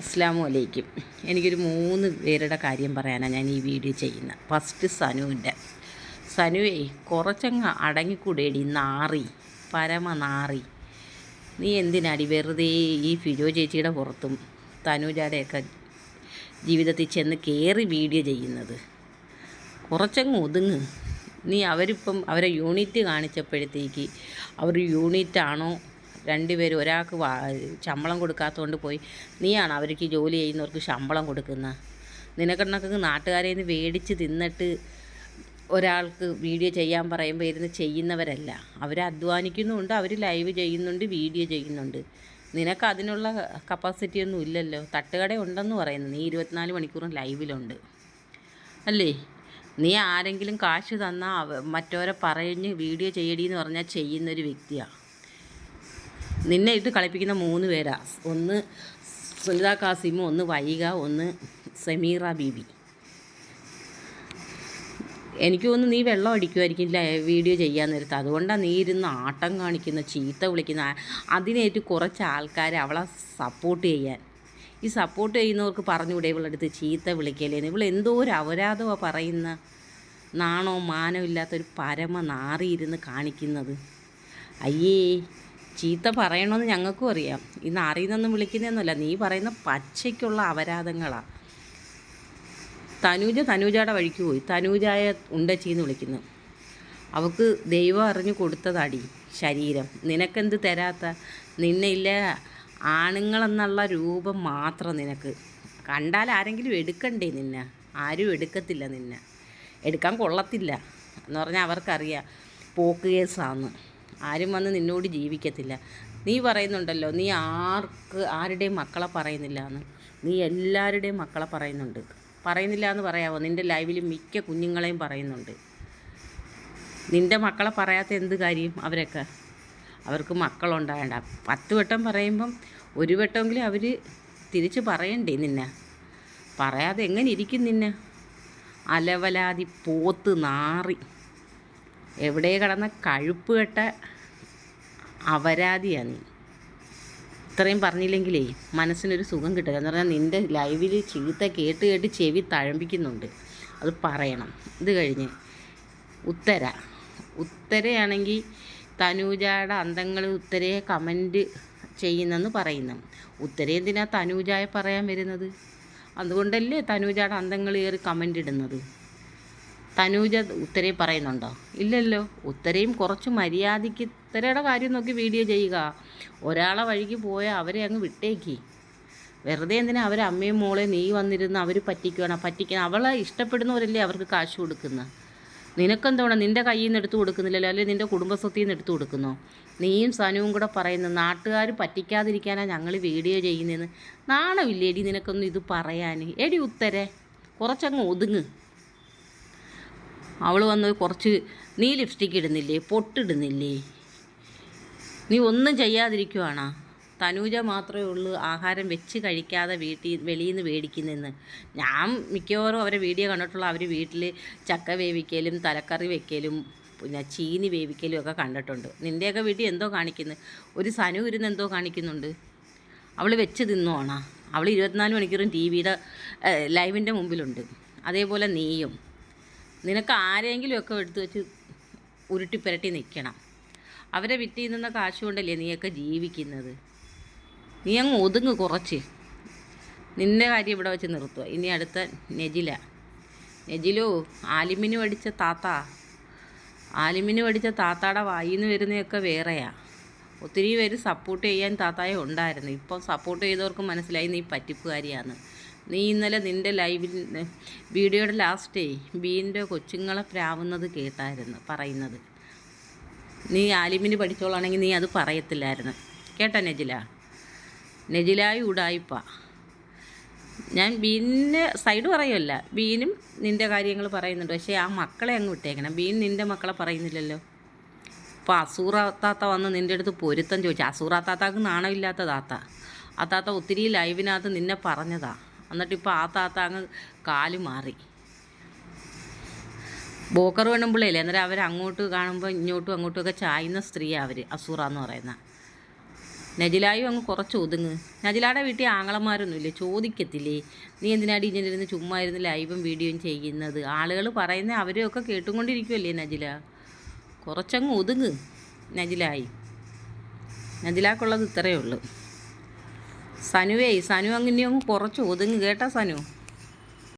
അസ്സാമു അലൈക്കും എനിക്കൊരു മൂന്ന് പേരുടെ കാര്യം പറയാനാണ് ഞാൻ ഈ വീഡിയോ ചെയ്യുന്നത്. ഫസ്റ്റ് സനുവിന്റെ. സനുവേ കുറച്ചങ്ങ് അടങ്ങിക്കൂടേടി നാറി. പരമ നാറി. നീ എന്തിനാടി വെറുതെ ഈ ഫിജോ ചേച്ചിയുടെ പുറത്തും തനുജാടെയൊക്കെ ജീവിതത്തിൽ ചെന്ന് കയറി വീഡിയോ ചെയ്യുന്നത്? കുറച്ചങ്ങ് ഒതുങ്ങ്. നീ അവരിപ്പം അവരെ യൂണിറ്റ് കാണിച്ചപ്പോഴത്തേക്ക് അവർ യൂണിറ്റാണോ രണ്ടുപേരും ഒരാൾക്ക് ശമ്പളം കൊടുക്കാത്തതുകൊണ്ട് പോയി. നീയാണ് അവർക്ക് ജോലി ചെയ്യുന്നവർക്ക് ശമ്പളം കൊടുക്കുന്ന? നിനക്കെണ്ണക്ക് നാട്ടുകാരെ നിന്ന് മേടിച്ച് തിന്നിട്ട് ഒരാൾക്ക് വീഡിയോ ചെയ്യാൻ പറയുമ്പോൾ ഇരുന്ന് ചെയ്യുന്നവരല്ല. അവർ അധ്വാനിക്കുന്നുണ്ട് അവർ ലൈവ് ചെയ്യുന്നുണ്ട് വീഡിയോ ചെയ്യുന്നുണ്ട്. നിനക്ക് അതിനുള്ള കപ്പാസിറ്റി ഒന്നും ഇല്ലല്ലോ. തട്ടുകട ഉണ്ടെന്ന് പറയുന്നു. നീ ഇരുപത്തിനാല് മണിക്കൂറും ലൈവിലുണ്ട്. അല്ലേ? നീ ആരെങ്കിലും കാശ് തന്നാൽ മറ്റവരെ പറഞ്ഞ് വീഡിയോ ചെയ്യടി എന്ന് പറഞ്ഞാൽ ചെയ്യുന്നൊരു വ്യക്തിയാണ് നിന്നെ ഇട്ട് കളിപ്പിക്കുന്ന മൂന്ന് പേരാ. ഒന്ന് സുനിത കാസിമു ഒന്ന് വൈക ഒന്ന് സമീറ ബീബി. എനിക്ക് തോന്നുന്നു നീ വെള്ളം അടിക്കുമായിരിക്കും ലൈ- വീഡിയോ ചെയ്യാൻ നേരത്ത് അതുകൊണ്ടാണ് നീ ഇരുന്ന് ആട്ടം കാണിക്കുന്ന ചീത്ത വിളിക്കുന്ന അതിനേറ്റ് കുറച്ച് ആൾക്കാർ അവളെ സപ്പോർട്ട് ചെയ്യാൻ. ഈ സപ്പോർട്ട് ചെയ്യുന്നവർക്ക് പറഞ്ഞുകൂടെ അടുത്ത് ചീത്ത വിളിക്കലേന്ന് ഇവൾ എന്തോ ഒരു അപരാധമാണ് പറയുന്ന നാണോ മാനോ ഇല്ലാത്തൊരു പരമ നാറിയിരുന്ന് കാണിക്കുന്നത്. അയ്യേ ചീത്ത പറയണമെന്ന് ഞങ്ങൾക്കും അറിയാം. ഈ അറിയുന്നൊന്നും വിളിക്കുന്നതൊന്നുമല്ല നീ പറയുന്ന പച്ചയ്ക്കുള്ള അപരാധങ്ങളാണ് തനൂജ തനൂജയുടെ വഴിക്ക് പോയി. തനൂജായ ഉണ്ടച്ചീന്ന് വിളിക്കുന്നു. അവൾക്ക് ദൈവം അറിഞ്ഞു കൊടുത്തതാടി ശരീരം. നിനക്കെന്ത് തരാത്ത? നിന്നെ ഇല്ല ആണുങ്ങളെന്നുള്ള രൂപം മാത്രം നിനക്ക്. കണ്ടാൽ ആരെങ്കിലും എടുക്കണ്ടേ നിന്നെ? ആരും എടുക്കത്തില്ല നിന്നെ. എടുക്കാൻ കൊള്ളത്തില്ല എന്ന് പറഞ്ഞാൽ അവർക്കറിയാം. പോക്ക് കേസാന്ന്. ആരും വന്ന് നിന്നോട് ജീവിക്കത്തില്ല. നീ പറയുന്നുണ്ടല്ലോ നീ ആർക്ക് ആരുടെയും മക്കളെ പറയുന്നില്ല എന്ന് നീ എല്ലാവരുടെയും മക്കളെ പറയുന്നുണ്ട്. പറയുന്നില്ല എന്ന് പറയാമോ നിന്റെ ലൈവിൽ മിക്ക കുഞ്ഞുങ്ങളെയും പറയുന്നുണ്ട്. നിന്റെ മക്കളെ പറയാത്ത എന്ത് കാര്യം അവരൊക്കെ? അവർക്ക് മക്കളുണ്ടാകേണ്ട. പത്ത് വട്ടം പറയുമ്പം ഒരു വട്ടമെങ്കിലും അവർ തിരിച്ച് പറയണ്ടേ നിന്നെ? പറയാതെ എങ്ങനെ ഇരിക്കും നിന്നെ? അലവലാതി പോത്ത് നാറി. എവിടെ കടന്ന കഴുപ്പ് കെട്ട അപരാധിയാണ് നീ. ഇത്രയും പറഞ്ഞില്ലെങ്കിലേ മനസ്സിനൊരു സുഖം കിട്ടുക എന്ന് പറഞ്ഞാൽ നിന്റെ ലൈവിൽ ചീത്ത കേട്ട് കേട്ട് ചെവി തഴമ്പിക്കുന്നുണ്ട്. അത് പറയണം. ഇത് കഴിഞ്ഞ് ഉത്തര. ഉത്തരയാണെങ്കിൽ തനൂജയുടെ അന്തങ്ങൾ ഉത്തരയെ കമന്റ് ചെയ്യുന്നെന്ന് പറയുന്നു. ഉത്തര എന്തിനാ തനൂജായെ പറയാൻ വരുന്നത്? അതുകൊണ്ടല്ലേ തനൂജയുടെ അന്തങ്ങൾ കയറി കമന്റ് ഇടുന്നത്? തനൂജ ഉത്തരേ പറയുന്നുണ്ടോ? ഇല്ലല്ലോ. ഉത്തരയും കുറച്ച് മര്യാദയ്ക്ക് ഉത്തരയുടെ കാര്യം നോക്കി വീഡിയോ ചെയ്യുക. ഒരാളെ വഴിക്ക് പോയാൽ അവരെ അങ്ങ് വിട്ടേക്ക്. വെറുതെ എന്തിനാ അവരെ അമ്മയും മോളെ നീ വന്നിരുന്ന് അവർ പറ്റിക്കണം പറ്റിക്കണം അവളെ ഇഷ്ടപ്പെടുന്നവരല്ലേ അവർക്ക് കാശ് കൊടുക്കുന്നത് നിനക്കെന്തോണം നിന്റെ കയ്യിൽ നിന്ന് എടുത്തു കൊടുക്കുന്നില്ലല്ലോ? അല്ലെങ്കിൽ നിന്റെ കുടുംബസ്വത്തിൽ നിന്ന് എടുത്തു കൊടുക്കുന്നോ? നീയും സനുവും കൂടെ പറയുന്നു നാട്ടുകാർ പറ്റിക്കാതിരിക്കാനാണ് ഞങ്ങൾ വീഡിയോ ചെയ്യുന്നതെന്ന് നാണമില്ലേടി നിനക്കൊന്നും ഇത് പറയാൻ എടി ഉത്തരേ കുറച്ചങ്ങ് ഒതുങ്ങ്. അവൾ വന്ന് കുറച്ച് നീ ലിപ്സ്റ്റിക്ക് ഇടുന്നില്ലേ? പൊട്ടിടുന്നില്ലേ? നീ ഒന്നും ചെയ്യാതിരിക്കുവാണോ? തനൂജ മാത്രമേ ഉള്ളൂ ആഹാരം വെച്ച് കഴിക്കാതെ വീട്ടിൽ വെളിയിൽ നിന്ന് മേടിക്കുന്നെന്ന് ഞാൻ മിക്കവാറും അവരെ വീഡിയോ കണ്ടിട്ടുള്ള അവർ വീട്ടിൽ ചക്ക വേവിക്കലും തലക്കറി വെക്കലും പിന്നെ ചീനി വേവിക്കലും ഒക്കെ കണ്ടിട്ടുണ്ട്. നിന്റെയൊക്കെ വീട്ടിൽ എന്തോ കാണിക്കുന്നു? ഒരു സനു ഇരുന്ന് എന്തോ കാണിക്കുന്നുണ്ട്. അവൾ വെച്ച് തിന്നുവാണോ? അവൾ ഇരുപത്തിനാല് മണിക്കൂറും ടി വിയുടെ ലൈവിന്റെ മുമ്പിലുണ്ട്. അതേപോലെ നീയും. നിനക്ക് ആരെങ്കിലും ഒക്കെ എടുത്തു വെച്ച് ഉരുട്ടി പുരട്ടി നിൽക്കണം. അവരെ വിറ്റി നിന്ന കാശ് കൊണ്ടല്ലേ നീയൊക്കെ ജീവിക്കുന്നത്? നീ അങ്ങ് ഒതുങ്ങ് കുറച്ച്. നിന്റെ കാര്യം ഇവിടെ വെച്ച് നിർത്തുക ഇനി അടുത്ത നെജില. നെജിലോ ആലിമിന് പഠിച്ച താത്ത. ആലിമിന് പഠിച്ച താത്താടെ വായിൽ നിന്ന് വരുന്നതൊക്കെ വേറെയാ. ഒത്തിരി പേര് സപ്പോർട്ട് ചെയ്യാൻ താത്തായ ഉണ്ടായിരുന്നു. ഇപ്പോൾ സപ്പോർട്ട് ചെയ്തവർക്ക് മനസ്സിലായി നീ പറ്റിപ്പുകാരിയാണ് നീ ഇന്നലെ നിന്റെ ലൈവിൽ വീഡിയോയുടെ ലാസ്റ്റേ ബീന്റെ കൊച്ചുങ്ങളെ പ്രാവുന്നത് കേട്ടായിരുന്നു പറയുന്നത്. നീ ആലിമിന് പഠിച്ചോളാണെങ്കിൽ നീ അത് പറയത്തില്ലായിരുന്നു. കേട്ടോ നെജില? നെജിലായി ഉടായിപ്പ. ഞാൻ ബീനിന്റെ സൈഡ് പറയുമല്ല ബീനും നിന്റെ കാര്യങ്ങൾ പറയുന്നുണ്ട്. പക്ഷേ ആ മക്കളെ അങ്ങ് വിട്ടേക്കണം. ബീൻ നിന്റെ മക്കളെ പറയുന്നില്ലല്ലോ. അപ്പോൾ അസൂറാത്താത്ത വന്ന് നിന്റെ അടുത്ത് പൊരുത്തം ചോദിച്ചു. അസൂറാത്താത്താക്ക് നാണമില്ലാത്ത താത്ത. ആ താത്ത ഒത്തിരി ലൈവിനകത്ത് നിന്നെ പറഞ്ഞതാ. എന്നിട്ട് ഇപ്പോൾ ആ താത്ത അങ്ങ് കാൽ മാറി. ബോക്കർ വേണുമ്പിള്ളയില്ലേ അന്നേരം അവർ അങ്ങോട്ട് കാണുമ്പോൾ ഇങ്ങോട്ടും അങ്ങോട്ടും ഒക്കെ ചായുന്ന സ്ത്രീയാണ് അവർ അസൂറ എന്ന് പറയുന്ന. നജിലായും അങ്ങ് കുറച്ച് ഒതുങ്ങ്. നജിലാടെ വീട്ടിൽ ആങ്ങളമാരൊന്നുമില്ലേ? ചോദിക്കത്തില്ലേ? നീ എന്തിനാടി ഇങ്ങനെ ഇരുന്ന് ചുമ്മാ ഇരുന്ന് ലൈവും വീഡിയോയും ചെയ്യുന്നത്? ആളുകൾ പറയുന്ന അവരെയൊക്കെ കേട്ടുകൊണ്ടിരിക്കുമല്ലേ നജില? കുറച്ചങ്ങ് ഒതുങ്ങ് നജിലായി. നജിലാക്കുള്ളത് ഇത്രയേ ഉള്ളൂ. സനുവേ സനു അങ്ങനെ അങ്ങ് കുറച്ച് ഒതുങ്ങി കേട്ടാ സനു.